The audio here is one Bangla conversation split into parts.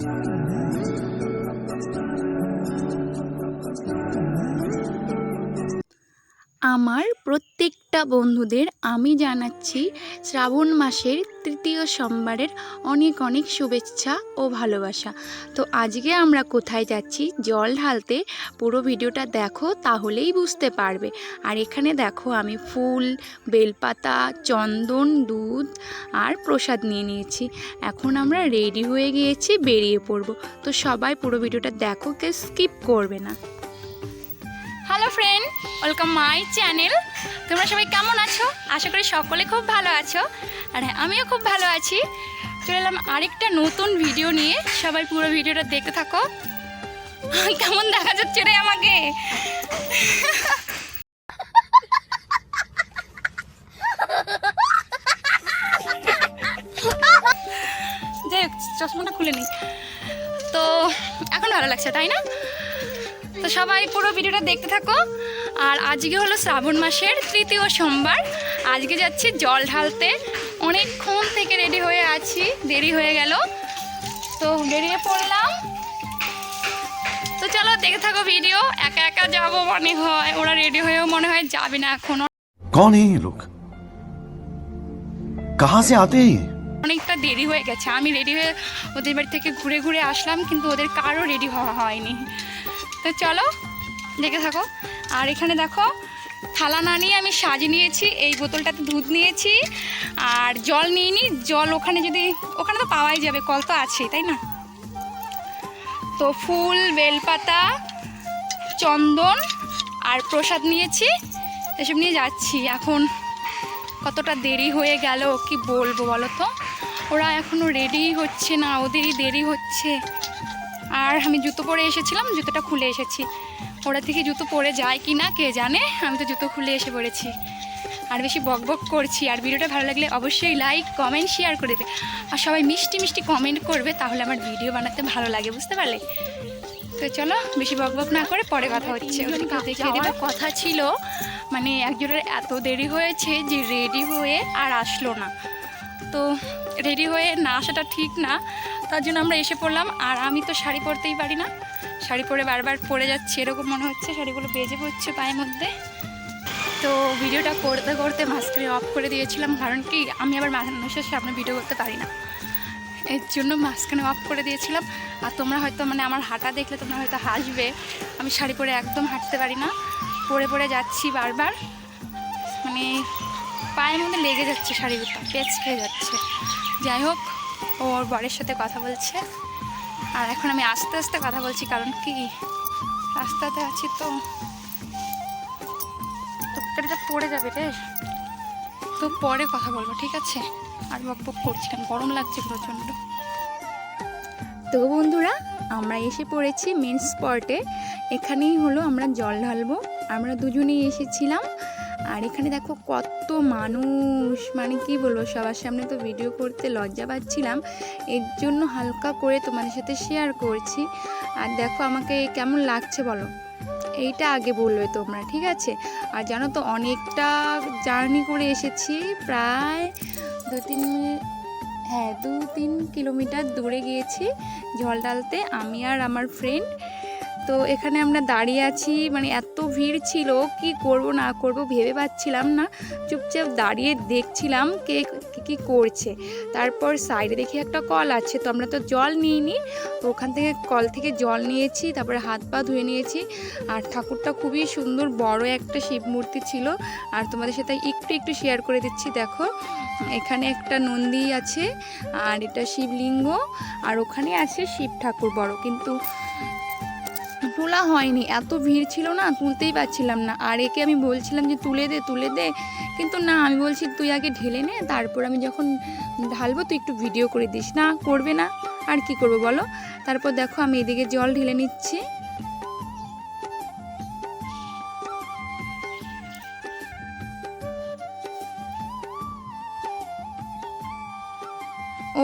Thank you. আমার প্রত্যেকটা বন্ধুদের আমি জানাচ্ছি শ্রাবণ মাসের তৃতীয় সোমবারের অনেক অনেক শুভেচ্ছা ও ভালোবাসা। তো আজকে আমরা কোথায় যাচ্ছি, জল ঢালতে পুরো ভিডিওটা দেখো তাহলেই বুঝতে পারবে। আর এখানে দেখো আমি ফুল, বেলপাতা, চন্দন, দুধ আর প্রসাদ নিয়ে নিয়েছি। এখন আমরা রেডি হয়ে গিয়েছি, বেরিয়ে পড়ব। তো সবাই পুরো ভিডিওটা দেখো, কেউ স্কিপ করবে না। Hello friend welcome my channel তোমরা সবাই কেমন আছো? আশা করি সকলে খুব ভালো আছো। আর হ্যাঁ আমিও খুব ভালো আছি। চলে এলাম আরেকটা নতুন ভিডিও নিয়ে। সবাই পুরো ভিডিওটা দেখতে থাকো। কেমন দেখা যাচ্ছে রে আমাকে? যাই হোক, চশমাটা খুলে নিই। তো, এখন ভালো লাগছে, তাই না? তো সবাই পুরো ভিডিওটা দেখতে থাকো। আর আজকে হলো শ্রাবণ মাসের তৃতীয় সোমবার। আজকে যাচ্ছি জল ঢালতে। অনেকক্ষণ থেকে রেডি হয়ে আছি। দেরি হয়ে গেল। তো বেরিয়ে পড়লাম। তো চলো দেখে থাকো ভিডিও একা একা যাব মনে হয়। ওরা রেডি হয়েও মনে হয় যাবে না এখনও। কোন এই লোক কাহা সে আতে অনেকটা দেরি হয়ে গেছে। আমি রেডি হয়ে ওদের বাড়ি থেকে ঘুরে ঘুরে আসলাম কিন্তু ওদের কারও রেডি হওয়া হয়নি। তো চলো, দেখে থাকো। আর এখানে দেখো, থালা না নিয়ে আমি সাজিয়ে নিয়েছি, এই বোতলটাতে দুধ নিয়েছি, আর জল নিয়ে জল ওখানে যদি, ওখানে তো পাওয়াই যাবে, কল তো আছেই, তাই না? তো ফুল, বেলপাতা, চন্দন আর প্রসাদ নিয়েছি, এসব নিয়ে যাচ্ছি। এখন কতটা দেরি হয়ে গেল, কি বলব বলো তো? ওরা এখনও রেডি হচ্ছে না, ওদেরই দেরি হচ্ছে। আর আমি জুতো পরে এসেছিলাম জুতোটা খুলে এসেছি। ওরা থেকে জুতো পরে যায় কি না কে জানে? আমি তো জুতো খুলে এসে পড়েছি। আর বেশি বক বক করছি। আর ভিডিওটা ভালো লাগলে অবশ্যই লাইক কমেন্ট শেয়ার করে দেবে আর সবাই মিষ্টি মিষ্টি কমেন্ট করবে তাহলে আমার ভিডিও বানাতে ভালো লাগে বুঝতে পারলে? তো চলো বেশি বক বক না করে পরে কথা হচ্ছে। দেখিয়ে কথা ছিল। মানে একজনের এত দেরি হয়েছে যে রেডি হয়ে আর আসলো না। তো রেডি হয়ে না আসাটা ঠিক না। তার জন্য আমরা এসে পড়লাম। আর আমি তো শাড়ি পরতেই পারি না। শাড়ি পরে বারবার পরে যাচ্ছে, এরকম মনে হচ্ছে শাড়িগুলো বেজে পড়ছে পায়ের মধ্যে। তো ভিডিওটা করতে করতে মাঝখানে অফ করে দিয়েছিলাম, কারণ কি আমি আবার মানুষের সামনে ভিডিও করতে পারি না। এর জন্য মাঝখানে অফ করে দিয়েছিলাম। আর তোমরা হয়তো মানে আমার হাঁটা দেখলে তোমরা হয়তো হাসবে, আমি শাড়ি পরে একদম হাঁটতে পারি না। পরে পরে যাচ্ছি বারবার। মানে পায়ের মধ্যে লেগে যাচ্ছে শাড়িগুলো পেচ খেয়ে যাচ্ছে। যাই হোক ওর বরের সাথে কথা বলছে। আর এখন আমি আস্তে আস্তে কথা বলছি, কারণ কি? রাস্তাতে আছি তো। তরকারিটা পড়ে যাবে রে। তো পরে কথা বলব, ঠিক আছে? আর বক বক করছিলাম, গরম লাগছে প্রচণ্ড। তো বন্ধুরা, আমরা এসে পড়েছি মেন স্পটে এখানেই হলো আমরা জল ঢালবো। আমরা দুজনেই এসেছিলাম। আর এখানে দেখো কত মানুষ। মানে কি বলব, সবার সামনে তো ভিডিও করতে লজ্জা পাচ্ছিলাম। এর জন্য হালকা করে তোমাদের সাথে শেয়ার করছি। আর দেখো আমাকে কেমন লাগছে বলো? এইটা আগে বলবে তোমরা, ঠিক আছে? আর জানো তো অনেকটা জার্নি করে এসেছি, প্রায় দু তিন হ্যাঁ দু তিন কিলোমিটার দূরে গিয়েছি জল ডালতে আমি আর আমার ফ্রেন্ড তো এখানে আমরা দাঁড়িয়ে আছি মানে এত ভিড় ছিল, কি করব না করব ভেবে পাচ্ছিলাম না। চুপচাপ দাঁড়িয়ে দেখছিলাম কে কে করছে। তারপর সাইডে দেখি একটা কল আছে, তো আমরা তো জল নিইনি। তো ওখান থেকে কল থেকে জল নিয়েছি, তারপরে হাত পা ধুয়ে নিয়েছি। আর ঠাকুরটা খুবই সুন্দর, বড় একটা শিব মূর্তি ছিল। আর তোমাদের সাথে একটু একটু শেয়ার করে দিচ্ছি, দেখো। এখানে একটা নন্দী আছে, আর এটা শিবলিঙ্গ, আর ওখানে আছে শিব ঠাকুর বড়। কিন্তু তোলা হয়নি। এত ভিড় ছিল না, তুলতেই পারছিলাম না। আর একে আমি বলছিলাম যে, তুলে দে তুলে দে। কিন্তু না, আমি বলছি, তুই আগে ঢেলে নে, তারপর আমি যখন ঢালবো, তুই একটু ভিডিও করে দিস। না, করবে না। আর কি করব বলো? তারপর দেখো, আমি এদিকে জল ঢেলে নিচ্ছি।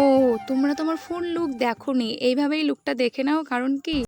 ও, তোমরা তোমার ফুল লুক দেখো নি এইভাবেই লুকটা দেখে নাও, কারণ কি?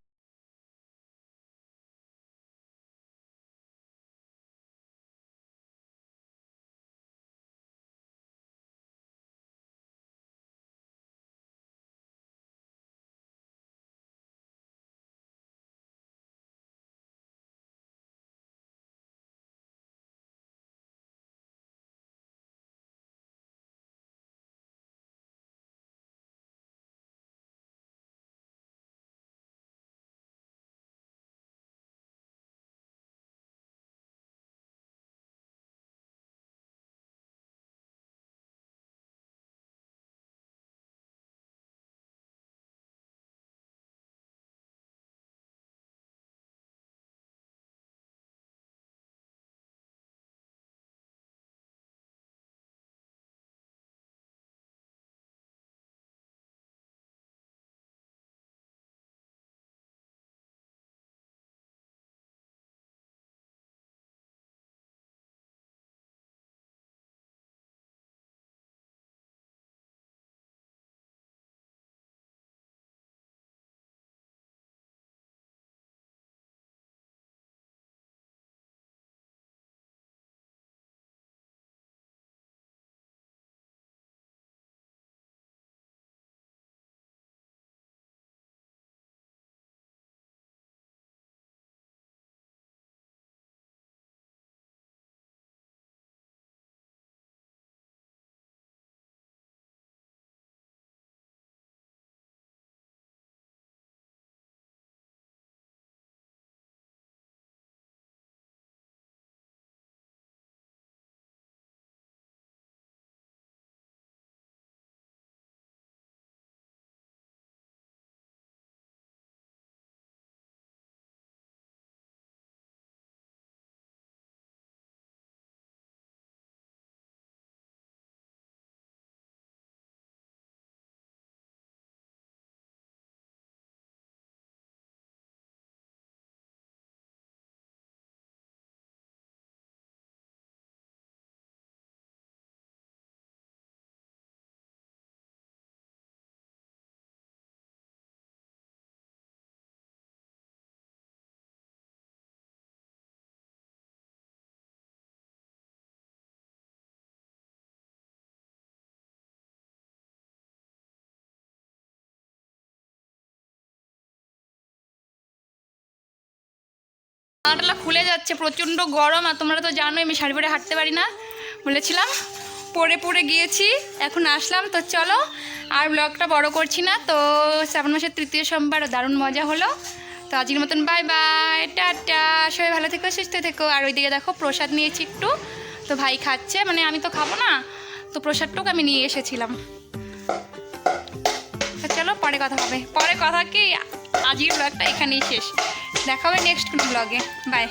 জানাটালা খুলে যাচ্ছে, প্রচণ্ড গরম, আর তোমরা তো জানোই আমি শাড়ি পরে হাঁটতে পারি না, বলেছিলাম। পরে পরে গিয়েছি, এখন আসলাম, তো চলো, আর ব্লগটা বড় করছি না, তো শ্রাবণ মাসের তৃতীয় সোমবার, দারুণ মজা হলো। তো আজকের মতন বাই বাই টাটা, সবাই ভালো থেকো, সুস্থ থেকো। আর ওইদিকে দেখো, প্রসাদ নিয়েছি একটু, তো ভাই খাচ্ছে মানে আমি তো খাব না, তো প্রসাদটুকু আমি নিয়ে এসেছিলাম। চলো, পরে কথা হবে। পরে কথা কি, আজকের ব্লগটা এখানেই শেষ। দেখা হবে নেক্সট কোনো ব্লগে বাই